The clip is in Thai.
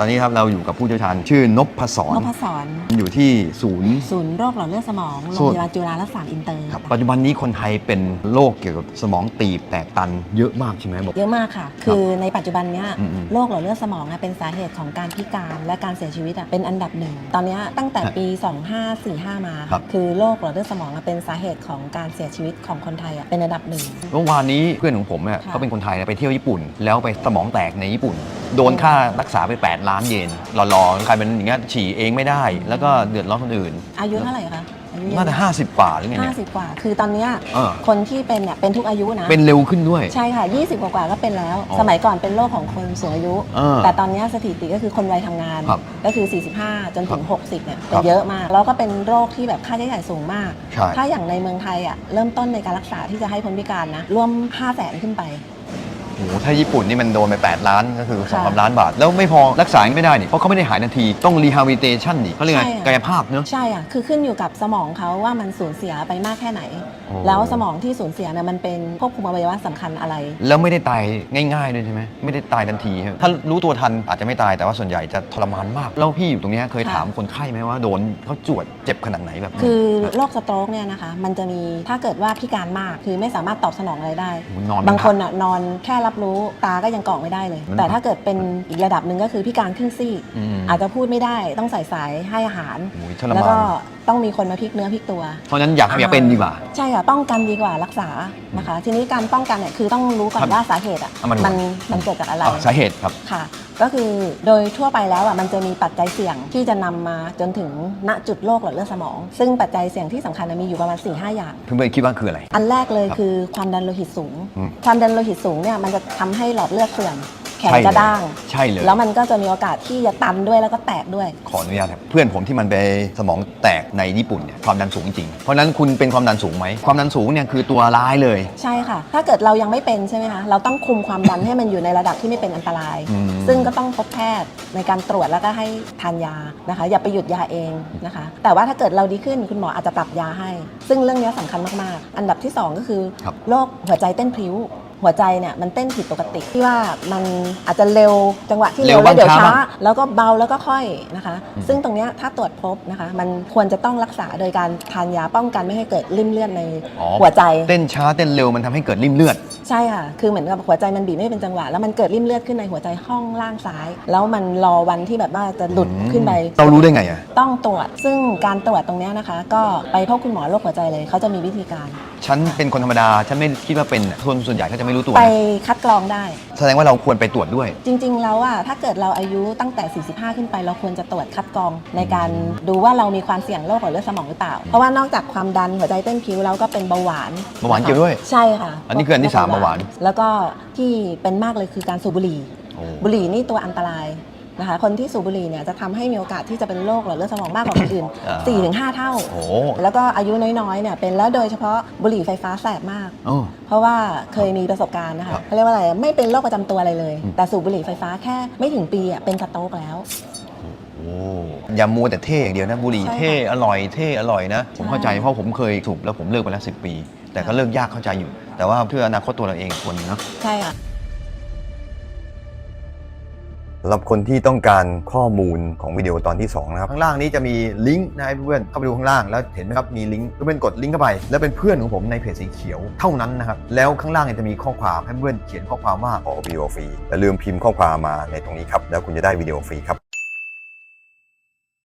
ตอนนี้ครับเราอยู่กับผู้เชี่ยวชาญชื่อนพศรนพศรอยู่ที่ศูนย์ ศูนย์โรคหลอดเลือดสมองโรศูงนย์พยาบาลจุฬารักษาอินเตอร์ครับปัจจุบันนี้คนไทยเป็นโรคเกี่ยวกับสมองตีบแตกตันเยอะมากใช่ไหมบอก เยอะมากค่ะ คือในปัจจุบันเนี้ยอืมๆโรคหลอดเลือดสมองอะเป็นสาเหตุของการพิการและการเสียชีวิตอะเป็นอันดับหนึ่ง ตอนเนี้ยตั้งแต่ปี 2545 มาครับ คือโรคหลอดเลือดสมองอะเป็นสาเหตุของการเสียชีวิตของคนไทยอะเป็นอันดับหนึ่ง เมื่อวานนี้เพื่อนของผมเนี่ยค่ะ เขาเป็นคนไทยนะไปเที่ยวญี่ปุ่น แล้วไปสมองแตกในญี่ปุ่น โดนค่ารักษาไป 8 ล้านเยนหล่อๆกลายเป็นอย่างเงี้ยฉี่เองไม่ได้ แล้วก็เดือดร้อนคนอื่น อายุเท่าไหร่คะอายุน่าจะ50กว่าหรือไงห้าเนี่ยสิบกว่า คือตอนเนี้ยเออคนที่เป็นเนี่ยเป็นทุกอายุนะ เป็นเร็วขึ้นด้วย ใช่ค่ะ 20 กว่าๆก็เป็นแล้ว อ๋อสมัยก่อนเป็นโรคของคนสูงอายุเออแต่ตอนนี้สถิติก็คือคนวัยทำงาน ครับก็คือ 45 จนถึง 60 เนี่ยคเป็รันบเยอะมาก แล้วก็เป็นโรคที่แบบค่าใช้จ่ายสูงมาก ใช่ถ้าอย่างในเมืองไทยอะเริ่มต้นในการรักษาที่จะให้พ้นพิการนะร่วม 5 0 0แสนขึ้นไปโอ้โหถ้าญี่ปุ่นนี่มันโดนไป 8 ล้านก็คือ2ค่ะ3ล้านบาท แล้วไม่พอรักษาไม่ได้นี่เพราะเขาไม่ได้หายทันทีต้อง rehabilitation นี่เขาเรียกไงใช่อะกายภาพเนอะใช่อะคือขึ้นอยู่กับสมองเขาว่ามันสูญเสียไปมากแค่ไหนโอ้แล้วสมองที่สูญเสียเนี่ยมันเป็นควบคุมอวัยวะสำคัญอะไร แล้วไม่ได้ตายง่ายๆด้วยใช่ไหมไม่ได้ตายทันทีครับถ้ารู้ตัวทันอาจจะไม่ตายแต่ว่าส่วนใหญ่จะทรมานมาก แล้วพี่อยู่ตรงเนี้ยเคยค่ะถามคนไข้ไหมว่าโดนเขาจวดเจ็บขนาดไหนแบบคือโรคสโตรกเนี่ยนะคะมันจะมีถ้าเกิดว่าพิการมากคือไม่สามารถตอบสนองอะไรได้โอ้โหนอนบางคนอะนอนแค่รับรู้ตาก็ยังเกาะไม่ได้เลยมันแต่ถ้าเกิดเป็นอีกระดับหนึ่งก็คือพิการครึ่งซีกอืมอาจจะพูดไม่ได้ต้องใส่สายให้อาหาร โอ้ยทรแล้วมาก็นต้องมีคนมาพลิกเนื้อพลิกตัว เพราะฉะนั้นอยากอย่าเป็นดีกว่า ใช่ค่ะป้องกันดีกว่ารักษานะคะ ทีนี้การป้องกันเนี่ยคือต้องรู้ก่อครันบว่าสาเหตุอะเอามาดูมันมันเกิดจากอะไร อะสาเหตุครับ ค่ะ ก็คือโดยทั่วไปแล้วอะมันจะมีปัจจัยเสี่ยงที่จะนำมาจนถึงณจุดโรคหลอดเลือดสมอง ซึ่งปัจจัยเสี่ยงที่สำคัญนะมีอยู่ประมาณ4ี่ห้าอย่าง เพื่อนๆคิดว่าคืออะไร อันแรกเลยครับคือความดันโลหิตสูง อืม ความดันโลหิตสูงเนี่ยมันจะทำให้หลอดเลือดเสื่อมแขนใช่เลยจะด้าง ใช่เลยแล้วมันก็จะมีโอกาสที่จะตันด้วยแล้วก็แตกด้วย ขออนุญาตครับเพื่อนผมที่มันไปสมองแตกในญี่ปุ่นเนี่ยความดันสูงจริง เพราะฉะนั้นคุณเป็นความดันสูงไหม ความดันสูงเนี่ยคือตัวร้ายเลย ใช่ค่ะ ถ้าเกิดเรายังไม่เป็นใช่ไหมคะ เราต้องคุมความดันให้มันอยู่ในระดับที่ไม่เป็นอันตรายอืมซึ่งก็ต้องพบแพทย์ในการตรวจแล้วก็ให้ทานยานะคะ อย่าไปหยุดยาเองนะคะ แต่ว่าถ้าเกิดเราดีขึ้นคุณหมออาจจะปรับยาให้ ซึ่งเรื่องนี้สำคัญมากๆ อันดับที่สองก็คือครับโรคหัวใจเต้นพลิ้ว หัวใจเนี่ยมันเต้นผิดปกติที่ว่ามันอาจจะเร็วจังหวะที่เร็วเร็วแล้วเดี๋ยวบ้างช้าช้าบ้างแล้วก็เบาแล้วก็ค่อยนะคะอืมซึ่งตรงเนี้ยถ้าตรวจพบนะคะ มันควรจะต้องรักษาโดยการทานยาป้องกันไม่ให้เกิดริ่มเลือดในอ๋อหัวใจ เต้นช้าเต้นเร็วมันทำให้เกิดริ่มเลือด ใช่ค่ะคือเหมือนกับหัวใจมันบีบไม่เป็นจังหวะแล้วมันเกิดริ่มเลือดขึ้นในหัวใจห้องล่างซ้าย แล้วมันรอวันที่แบบว่าจะหลุดขึ้นไปเรารู้ได้ไงอะต้องตรวจซึ่งการตรวจตรงเนี้ยนะคะ ก็ไปพบคุณหมอโรคหัวใจเลยเขาจะมีวิธีการ ฉันเป็นคนธรรมดา ฉันไม่คิดว่าเป็นคนส่วนใหญ่เขาจะไม่รู้ตัวไปนะคัดกรองได้ แสดงว่าเราควรไปตรวจด้วย จริง ๆ แล้วอะถ้าเกิดเราอายุตั้งแต่ 45 ขึ้นไป เราควรจะตรวจคัดกรองในการดูว่าเรามีความเสี่ยงโรคหลอดเลือดสมองหรือเปล่า เพราะว่านอกจากความดันหัวใจเต้นพิ้วแล้วก็เป็นเบาหวานเบาหวานเกี่ยวด้วยใช่ค่ะอันนี้คืออันที่สามเบาหวาน แล้วก็ที่เป็นมากเลยคือการสูบบุหรี่ โอ้ บุหรี่นี่ตัวอันตราย นะคะคนที่สูบบุหรี่เนี่ยจะทำให้มีโอกาสที่จะเป็นโรคหลอดเลือดสมองมากกว่าคนอื่นอ่า 4-5 เท่า โอ้แล้วก็อายุน้อยๆเนี่ยเป็นแล้วโดยเฉพาะบุหรี่ไฟฟ้าแสบมาก โอ้ เพราะว่าเคยมีประสบการณ์นะครัคะบเขาเรียกว่าอะไร ไม่เป็นโรคประจำตัวอะไรเลย อืม แต่สูบบุหรี่ไฟฟ้าแค่ไม่ถึงปีอะเป็นสโตรกแล้ว โอ้อย่ามัวแต่เท่อย่างเดียวนะบุหรี่ใช่ค่ะเท่อร่อยเท่อร่อยนะ ผมใช่เข้าใจเพราะผมเคยถูกแล้วผมเลิกไปแล้วสิปี แต่ก็เลิกยากเข้าใจอยู่ แต่ว่าเพื่ออนาคตตัวเราเองควรเนาะ ใช่ค่ะ สำหรับคนที่ต้องการข้อมูลของวิดีโอตอนที่2นะครับข้างล่างนี้จะมีลิงก์นะเพื่อนๆเข้าไปดูข้างล่างแล้วเห็นไหมครับมีลิงก์เพื่อนกดลิงก์เข้าไป แล้วเป็นเพื่อนของผมในเพจสีเขียวเท่านั้นนะครับแล้วข้างล่างเนี่ยจะมีข้อความให้เพื่อนเขียนข้อความว่าขอวิดีโอฟรีอย่าลืมพิมพ์ข้อความมาในตรงนี้ครับแล้วคุณจะได้วิดีโอฟรีครับ